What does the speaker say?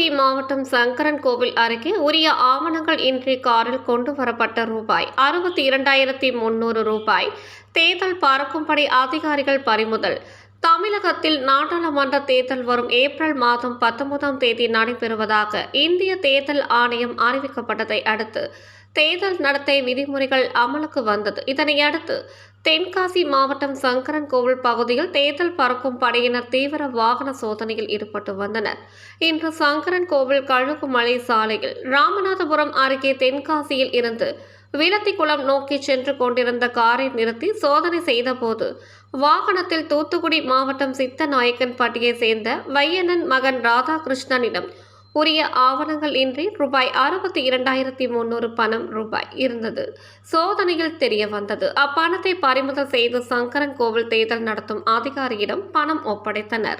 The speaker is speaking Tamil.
மாவட்டம் சங்கரன் கோவில் அருகே உரிய ஆவணங்கள் இன்றி காரில் கொண்டு வரப்பட்ட ரூபாய் அறுபத்தி இரண்டாயிரத்தி முன்னூறு ரூபாய். தேர்தல் பார்க்கும்படி அதிகாரிகள் பறிமுதல். தமிழகத்தில் நாடாளுமன்ற தேர்தல் வரும் ஏப்ரல் மாதம் பத்தொன்பதாம் தேதி நடைபெறுவதாக இந்திய தேர்தல் ஆணையம் அறிவிக்கப்பட்டதை அடுத்து தேர்தல் நடத்தை விதிமுறைகள் அமலுக்கு வந்தது. இதனையடுத்து தென்காசி மாவட்டம் சங்கரன் கோவில் பகுதியில் தேர்தல் பறக்கும் படையினர் தீவிர வாகன சோதனையில் ஈடுபட்டு வந்தனர். இன்று சங்கரன் கோவில் கழுகுமலை சாலையில் ராமநாதபுரம் அருகே தென்காசியில் இருந்து விலத்திக்குளம் நோக்கி சென்று கொண்டிருந்த காரை நிறுத்தி சோதனை செய்தபோது வாகனத்தில் தூத்துக்குடி மாவட்டம் சித்தநாயக்கன்பட்டியை சேர்ந்த வையனன் மகன் ராதாகிருஷ்ணனிடம் உரிய ஆவணங்கள் இன்றி ரூபாய் அறுபத்தி இரண்டாயிரத்தி முன்னூறு பணம் ரூபாய் இருந்தது. சோதனையில் தெரிய வந்தது. அப்பணத்தை பறிமுதல் செய்து சங்கரன் கோவில் தேர்தல் நடத்தும் அதிகாரியிடம் பணம் ஒப்படைத்தனர்.